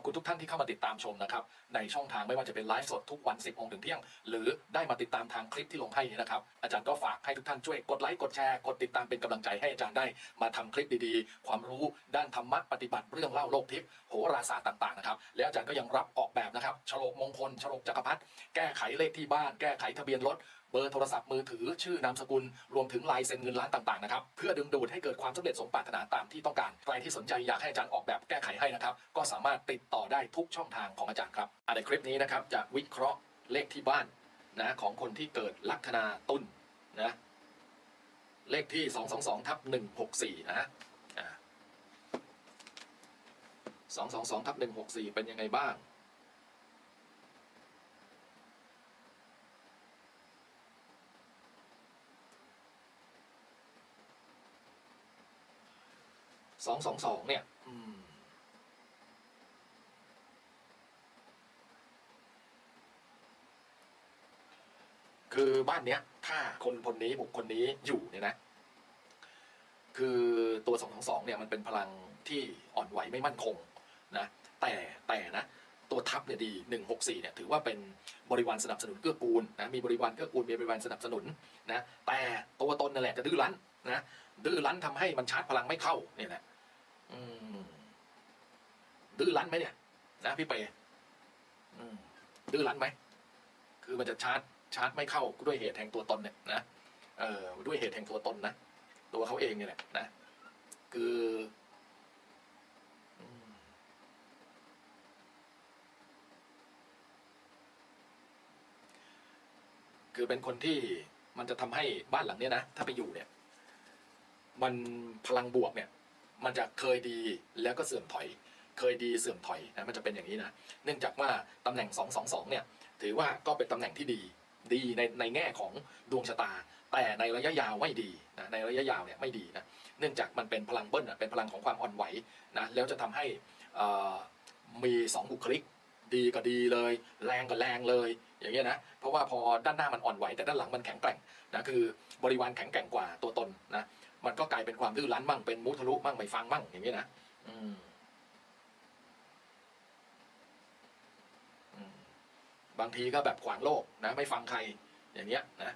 อบคุณทุกท่านที่เข้ามาติดตามชมนะครับ ในช่องทางไม่ว่าจะเป็นไลฟ์สดทุกวัน 10โมงถึงเที่ยง หรือได้มาติดตามทางคลิปที่ลงให้นะครับ อาจารย์ก็ฝากให้ทุกท่านช่วยกดไลค์กดแชร์กดติดตามเป็นกำลังใจให้อาจารย์ได้มาทำคลิปดีๆ ความรู้ด้านธรรมะปฏิบัติเรื่องเล่าโลกทิพย์โหราศาสตร์ต่างๆนะครับและอาจารย์ก็ยังรับออกแบบนะครับฉลกมงคลฉลกจักรพรรดิแก้ไขเลขที่บ้านแก้ไขทะเบียนรถ เบอร์โทรศัพท์มือถือชื่อนามสกุล รวมถึงลายเซ็นเงินล้านต่างๆนะครับเพื่อดึงดูดให้เกิดความสำเร็จสมปรารถนาตามที่ต้องการใครที่สนใจอยากให้อาจารย์ออกแบบแก้ไขให้นะครับก็สามารถติดต่อได้ทุกช่องทางของอาจารย์ครับอะในคลิปนี้นะครับจะวิเคราะห์เลขที่บ้านนะของคนที่เกิดลัคนาตุลนะเลขที่ 222ทับ164 นะอ่า222ทับ164 เป็นยังไงบ้าง สองสองสองเนี่ยคือบ้านเนี้ย ถ้าคนคนนี้บุคคลนี้อยู่เนี่ยนะ คือตัวสองสองสองเนี่ยมันเป็นพลังที่อ่อนไหวไม่มั่นคงนะ แต่แต่นะตัวทัพเนี่ยดีหนึ่งหกสี่เนี่ยถือว่าเป็นบริวารสนับสนุนเกื้อกูลนะมีบริวารเกื้อกูลมีบริวารสนับสนุนนะแต่ตัวตนนั่นแหละจะดื้อรั้นนะดื้อรั้นทำให้มันชาร์จพลังไม่เข้าเนี่ยแหละ อืมดื้อรั้นไหมเนี่ย นะพี่เปย์ดื้อรั้นไหม คือมันจะชาร์จชาร์จไม่เข้าด้วยเหตุแห่งตัวตนเนี่ยนะเออด้วยเหตุแห่งตัวตนนะตัวเขาเองเนี่ยแหละนะคือคือเป็นคนที่มันจะทำให้บ้านหลังเนี้ยนะ ถ้าไปอยู่เนี่ย มันพลังบวกเนี่ย มันจะเคยดีแล้วก็เสื่อมถอย เคยดีเสื่อมถอยนะมันจะเป็นอย่างนี้นะเนื่องจากว่าตำแหน่ง 222 เนี่ยถือว่าก็เป็นตำแหน่งที่ดีดีในในแง่ของดวงชะตา แต่ในระยะยาวไม่ดีนะในระยะยาวเนี่ยไม่ดีนะเนื่องจากมันเป็นพลังเบิ้ลอะเป็นพลังของความอ่อนไหวนะแล้วจะทำให้อ่อมีสองบุคลิก ดีก็ดีเลย แรงก็แรงเลย อย่างเงี้ยนะเพราะว่าพอด้านหน้ามันอ่อนไหวแต่ด้านหลังมันแข็งแกร่งนะคือบริวารแข็งแกร่งกว่าตัวตนนะ มันก็กลายเป็นความดื้อรั้นมั่งเป็นมุทะลุมั่งไม่ฟังมั่งอย่างนี้นะอืมบางทีก็แบบขวางโลกนะ ไม่ฟังใครอย่างเงี้ยนะ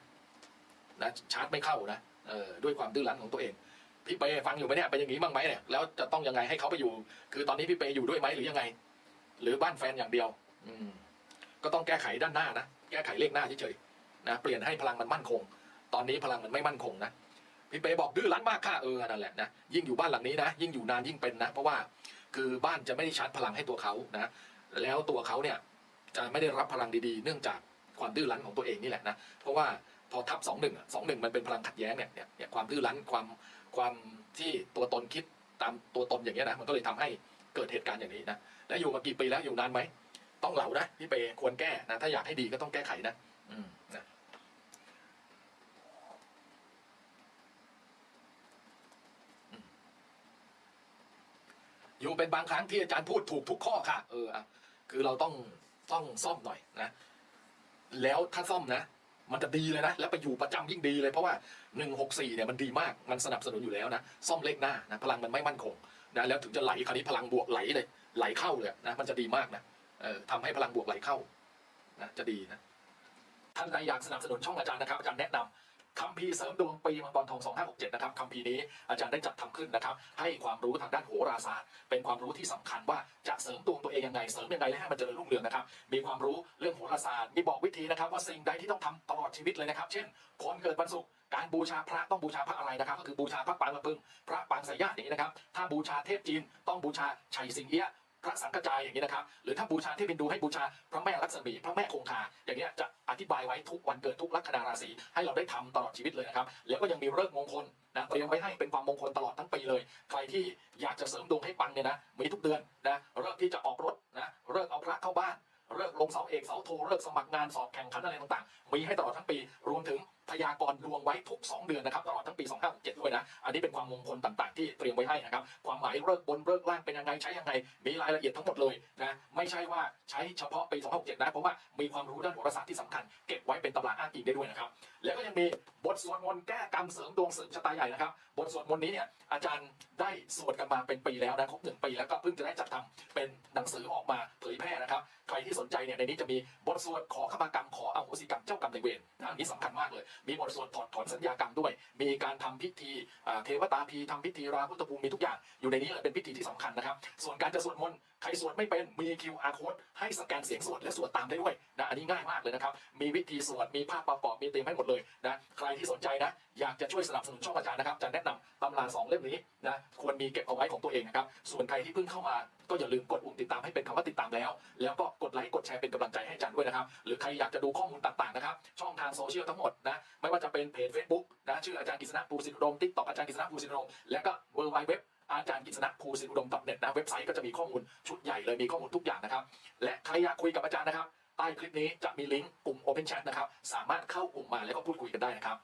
นะชาร์จไม่เข้านะเออด้วยความดื้อรั้นของตัวเองพี่เปฟังอยู่ไหมเนี่ยเป็นอย่างนี้บ้างไหมเนี่ยแล้วจะต้องยังไงให้เขาไปอยู่ คือตอนนี้พี่เปอยู่ด้วยไหมหรือยังไง หรือบ้านแฟนอย่างเดียว อืม ก็ต้องแก้ไขด้านหน้านะแก้ไขเลขหน้าเฉยๆนะเปลี่ยนให้พลังมันมั่นคง ตอนนี้พลังมันไม่มั่นคงนะ พี่เปบอกดื้อรั้นมากค่ะเออนั่นแหละนะยิ่งอยู่บ้านหลังนี้นะ ยิ่งอยู่นานยิ่งเป็นนะ เพราะว่าคือบ้านจะไม่ได้ชาร์จพลังให้ตัวเขานะ แล้วตัวเขาเนี่ยจะไม่ได้รับพลังดีๆ เนื่องจากความดื้อรั้นของตัวเองนี่แหละนะเพราะว่าพอทับสองหนึ่งสองหนึ่งมันเป็นพลังขัดแย้งเนี่ยเนี่ยความดื้อรั้นความความที่ตัวตนคิดตามตัวตนอย่างเงี้ยนะมันก็เลยทำให้เกิดเหตุการณ์อย่างนี้นะแล้วอยู่มากี่ปีแล้วอยู่นานไหมต้องเหล่านะพี่เปควรแก้นะถ้าอยากให้ดีก็ต้องแก้ไขนะ อยู่เป็นบางครั้งที่อาจารย์พูดถูกทุกข้อค่ะ เอออะคือเราต้องต้องซ่อมหน่อยนะ แล้วถ้าซ่อมนะ มันจะดีเลยนะ แล้วไปอยู่ประจำยิ่งดีเลยเพราะว่าหนึ่งหกสี่เนี่ยมันดีมากมันสนับสนุนอยู่แล้วนะ ซ่อมเลขหน้านะพลังมันไม่มั่นคงนะแล้วถึงจะไหลคราวนี้พลังบวกไหลเลย ไหลเข้าเลยนะมันจะดีมากนะเออทำให้พลังบวกไหลเข้านะจะดีนะท่านใดอยากสนับสนุนช่องอาจารย์นะครับอาจารย์แนะนำ คัมภีร์เสริมดวงปีมังกรทอง 2567 นะครับคัมภีร์นี้อาจารย์ได้จัดทำขึ้นนะครับ ให้ความรู้ทางด้านโหราศาสตร์ เป็นความรู้ที่สำคัญว่าจะเสริมดวงตัวเองยังไง เสริมยังไงและให้มันเจริญรุ่งเรืองนะครับ มีความรู้เรื่องโหราศาสตร์ มีบอกวิธีนะครับ ว่าสิ่งใดที่ต้องทำตลอดชีวิตเลยนะครับ เช่น คนเกิดวันศุกร์การบูชาพระต้องบูชาพระอะไรนะครับ ก็คือบูชาพระปางกระพึงพระปางสายญาตินี้นะครับ ถ้าบูชาเทพจีนต้องบูชาชัยสิงเอี้ยะ พระสังกระจายอย่างนี้นะครับ หรือถ้าบูชาเทพฮินดูให้บูชาพระแม่ลักษมีพระแม่คงคา อย่างเงี้จะอธิบายไว้ทุกวันเกิดทุกลัคนาราศีให้เราได้ทำตลอดชีวิตเลยนะครับ แล้วก็ยังมีเลิกมงคลนะเตรียมไว้ให้เป็นความมงคลตลอดทั้งปีเลย ใครที่อยากจะเสริมดวงให้ปังเนี่ยนะมีทุกเดือนนะเลิกที่จะออกรถนะเลิกเอาพระเข้าบ้านเลิกลงเสาเอกเสาโทเลิกสมัครงานสอบแข่งขันอะไรต่างๆ มีให้ตลอดทั้งปี รวมถึง ยากร์ดวงไว้ทุก 2 เดือนนะครับตลอดทั้งปี 2567 ด้วยนะ อันนี้เป็นความมงคลต่างๆ ที่เตรียมไว้ให้นะครับ ความหมายเลิกบนเลิกล่างเป็นยังไงใช้ยังไง มีรายละเอียดทั้งหมดเลยนะ ไม่ใช่ว่าใช้เฉพาะปี 2567 นะ เพราะว่ามีความรู้ด้านโหราศาสตร์ที่สำคัญ เก็บไว้เป็นตำราอ้างอิงได้ด้วยนะครับ แล้วก็ยังมีบทสวดมนต์แก้กรรมเสริมดวงเสริมชะตาใหญ่นะครับ บทสวดมนต์นี้เนี่ยอาจารย์ได้สวดกันมาเป็นปีแล้วนะครบหนึ่งปีแล้วก็เพิ่งจะได้จัดทำเป็นหนังสือออกมาเผยแพร่นะครับใครที่สนใจเนี่ยในนี้จะมีบทสวดขอขมากรรมขออโหสิกรรมเจ้ากรรมนาเวรนะอันนี้สำคัญมากเลย มีบทสวดถอดถอนสัญญากรรมด้วย มีการทำพิธีเทวตาพีทำพิธีราพุทธภูมิมีทุกอย่างอยู่ในนี้เลยเป็นพิธีที่สำคัญนะครับ ส่วนการจะสวดมนต์ ใครสวดไม่เป็นมี QR code ให้สแกนเสียงสวดและสวดตามได้ด้วยนะอันนี้ง่ายมากเลยนะครับ มีวิธีสวดมีภาพประกอบมีเตรียมให้หมดเลยนะใครที่สนใจนะอยากจะช่วยสนับสนุนช่องอาจารย์นะครับจะแนะนำตำราสองเล่มนี้นะควรมีเก็บเอาไว้ของตัวเองนะครับส่วนใครที่เพิ่งเข้ามาก็อย่าลืมกดปุ่มติดตามให้เป็นคำว่าติดตามแล้ว แล้วก็กดไลค์กดแชร์เป็นกำลังใจให้อาจารย์ด้วยนะครับหรือใครอยากจะดูข้อมูลต่างๆนะครับช่องทางโซเชียลทั้งหมดนะไม่ว่าจะเป็นเพจ Facebook นะชื่ออาจารย์กฤษณะภูสิทธิอุดมทิกตอกอาจารย์กฤษณะภูสิทธิอุดมและก็เวอร์ไวเว็บ อาจารย์กิษณะภูสินอุดม .net นะเว็บไซต์ก็จะมีข้อมูลชุดใหญ่เลยมีข้อมูลทุกอย่างนะครับ และใครอยากคุยกับอาจารย์นะครับใต้คลิปนี้จะมีลิงก์กลุ่ม Open Chat นะครับสามารถเข้ากลุ่มมาแล้วก็พูดคุยกันได้นะครับ